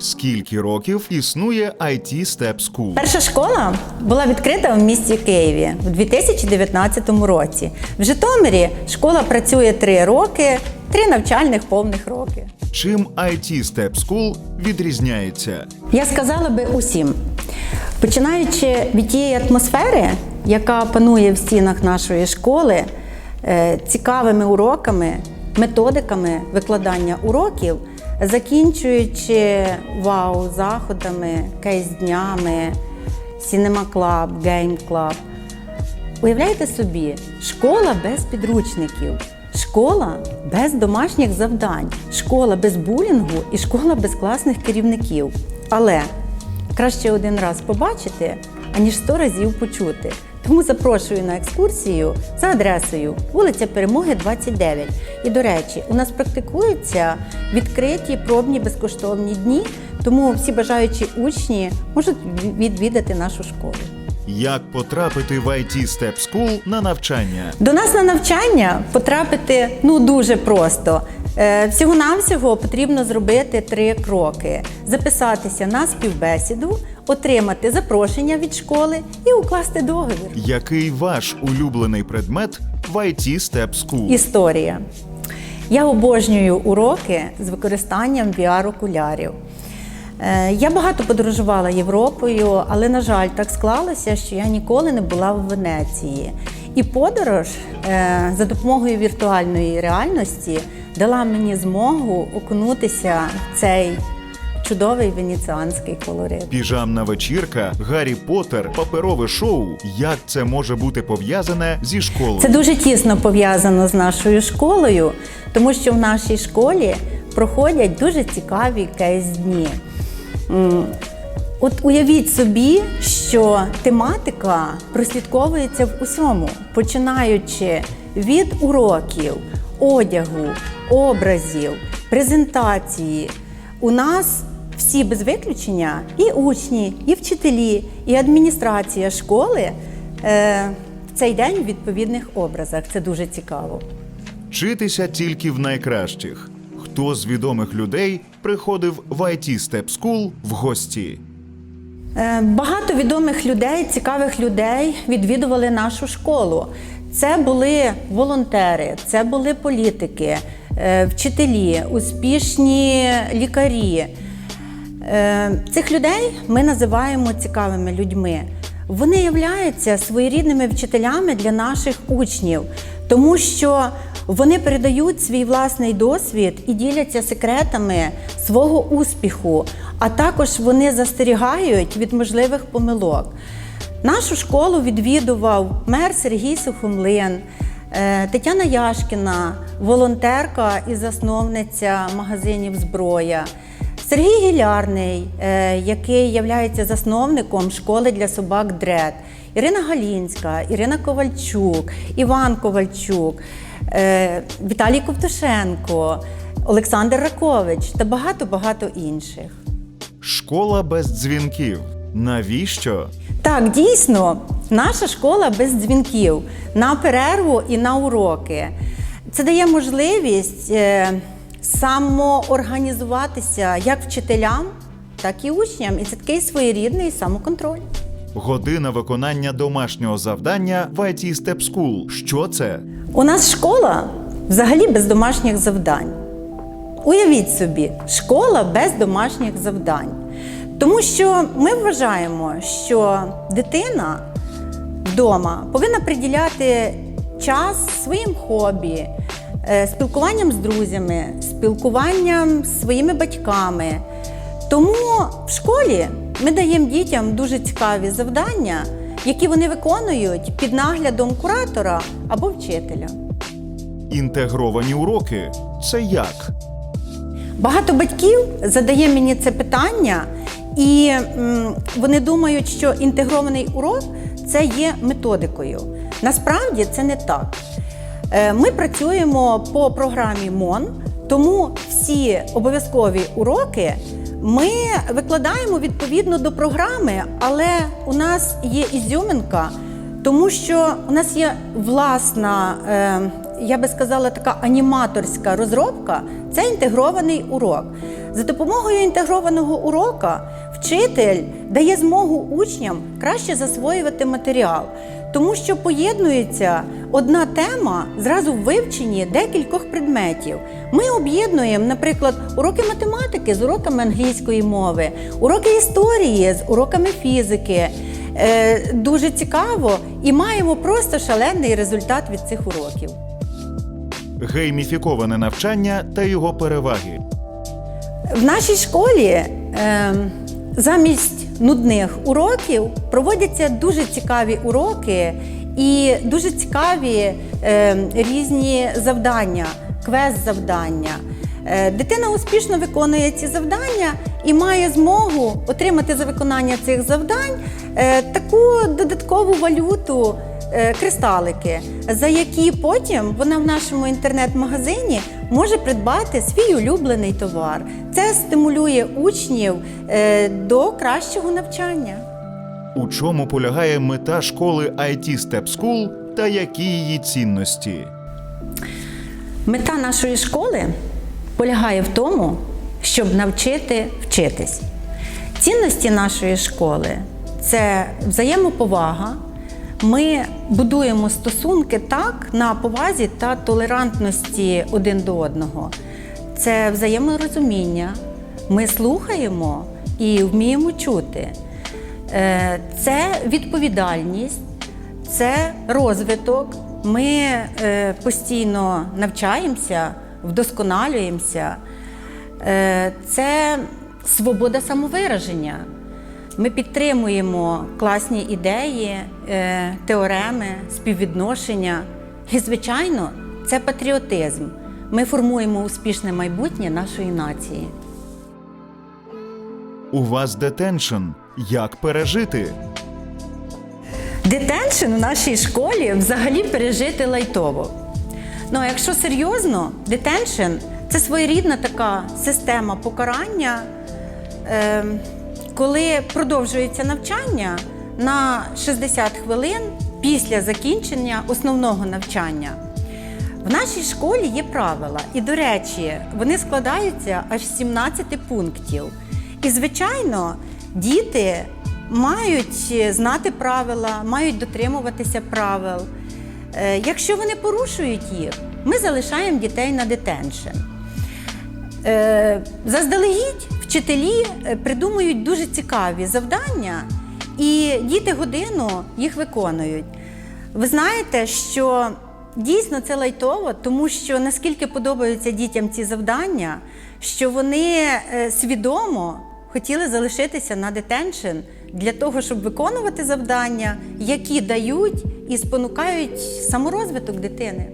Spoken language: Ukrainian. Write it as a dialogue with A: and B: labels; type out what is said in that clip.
A: Скільки років існує IT Step School?
B: Перша школа була відкрита в місті Києві в 2019 році. В Житомирі школа працює три роки, три навчальних повних роки.
A: Чим IT Step School відрізняється?
B: Я сказала би усім, починаючи від тієї атмосфери, яка панує в стінах нашої школи, е, цікавими уроками, методиками викладання уроків, закінчуючи вау заходами, кейс-днями, Cinema Club, Game Club. Уявляєте собі, школа без підручників, школа без домашніх завдань, школа без булінгу і школа без класних керівників. Але краще один раз побачити, аніж сто разів почути. Тому запрошую на екскурсію за адресою вулиця Перемоги, 29. І до речі, у нас практикуються відкриті пробні безкоштовні дні, тому всі бажаючі учні можуть відвідати нашу школу.
A: Як потрапити в IT Step School на навчання?
B: До нас на навчання потрапити ну дуже просто. Е, Всього-навсього потрібно зробити три кроки: записатися на співбесіду, отримати запрошення від школи і укласти договір.
A: Який ваш улюблений предмет в IT Step School?
B: Історія. Я обожнюю уроки з використанням VR-окулярів. Е, Я багато подорожувала Європою, але, на жаль, так склалося, що я ніколи не була в Венеції. І подорож е, за допомогою віртуальної реальності дала мені змогу окунутися в цей чудовий венеціанський колорит.
A: Піжамна вечірка, Гаррі Поттер, паперове шоу. Як це може бути пов'язане зі школою?
B: Це дуже тісно пов'язано з нашою школою, тому що в нашій школі проходять дуже цікаві кейс-дні. От уявіть собі, що тематика прослідковується в усьому, починаючи від уроків, одягу, образів, презентації. У нас всі без виключення, і учні, і вчителі, і адміністрація школи е, в цей день у відповідних образах. Це дуже цікаво.
A: Вчитися тільки в найкращих. Хто з відомих людей приходив в IT Step School в гості?
B: Е, Багато відомих людей, цікавих людей відвідували нашу школу. Це були волонтери, це були політики, вчителі, успішні лікарі. Е, Цих людей ми називаємо цікавими людьми. Вони являються своєрідними вчителями для наших учнів, тому що вони передають свій власний досвід і діляться секретами свого успіху, а також вони застерігають від можливих помилок. Нашу школу відвідував мер Сергій Сухомлин, е, Тетяна Яшкіна, волонтерка і засновниця магазинів зброя. Сергій Гілярний, е, який є засновником школи для собак Дред, Ірина Галінська, Ірина Ковальчук, Іван Ковальчук, е, Віталій Ковтушенко, Олександр Ракович та багато-багато інших.
A: Школа без дзвінків. Навіщо?
B: Так, дійсно, наша школа без дзвінків на перерву і на уроки. Це дає можливість е, самоорганізуватися як вчителям, так і учням. І це такий своєрідний самоконтроль.
A: Година виконання домашнього завдання в IT Step School. Що це?
B: У нас школа взагалі без домашніх завдань. Уявіть собі, школа без домашніх завдань. Тому що ми вважаємо, що дитина вдома повинна приділяти час своїм хобі, е, спілкуванням з друзями, спілкуванням з своїми батьками. Тому в школі ми даємо дітям дуже цікаві завдання, які вони виконують під наглядом куратора або вчителя.
A: Інтегровані уроки. Це як?
B: Багато батьків задає мені це питання, і вони думають, що інтегрований урок це є методикою. Насправді це не так. Е, Ми працюємо по програмі МОН, тому всі обов'язкові уроки ми викладаємо відповідно до програми, але у нас є ізюминка, тому що у нас є власна, е, я би сказала, така аніматорська розробка це інтегрований урок. За допомогою інтегрованого урока вчитель дає змогу учням краще засвоювати матеріал, тому що поєднується одна тема зразу в вивченні декількох предметів. Ми об'єднуємо, наприклад, уроки математики з уроками англійської мови, уроки історії з уроками фізики. Е, Дуже цікаво і маємо просто шалений результат від цих уроків.
A: Гейміфіковане навчання та його переваги.
B: В нашій школі е, замість нудних уроків проводяться дуже цікаві уроки і дуже цікаві е, різні завдання, квест-завдання. Е, Дитина успішно виконує ці завдання і має змогу отримати за виконання цих завдань е, таку додаткову валюту кристалики, за які потім вона в нашому інтернет-магазині може придбати свій улюблений товар. Це стимулює учнів е, до кращого навчання.
A: У чому полягає мета школи IT Step School та які її цінності?
B: Мета нашої школи полягає в тому, щоб навчити вчитись. Цінності нашої школи це взаємоповага. Ми будуємо стосунки так на повазі та толерантності один до одного. Це взаєморозуміння. Ми слухаємо і вміємо чути. Е, Це відповідальність, це розвиток. Ми е, постійно навчаємося, вдосконалюємося. Е, Це свобода самовираження. Ми підтримуємо класні ідеї, е, теореми, співвідношення. І, звичайно, це патріотизм. Ми формуємо успішне майбутнє нашої нації.
A: У вас детеншн. Як пережити?
B: Детеншн в нашій школі взагалі пережити лайтово. Ну, а якщо серйозно, детеншн це своєрідна така система покарання, е, коли продовжується навчання на 60 хвилин після закінчення основного навчання. В нашій школі є правила, і, до речі, вони складаються аж з 17 пунктів. І, звичайно, діти мають знати правила, мають дотримуватися правил. Е, Якщо вони порушують їх, ми залишаємо дітей на детеншн. Е, Заздалегідь вчителі е, придумують дуже цікаві завдання, і діти годину їх виконують. Ви знаєте, що дійсно це лайтово, тому що наскільки подобаються дітям ці завдання, що вони е, свідомо хотіли залишитися на детеншн для того, щоб виконувати завдання, які дають і спонукають саморозвиток дитини.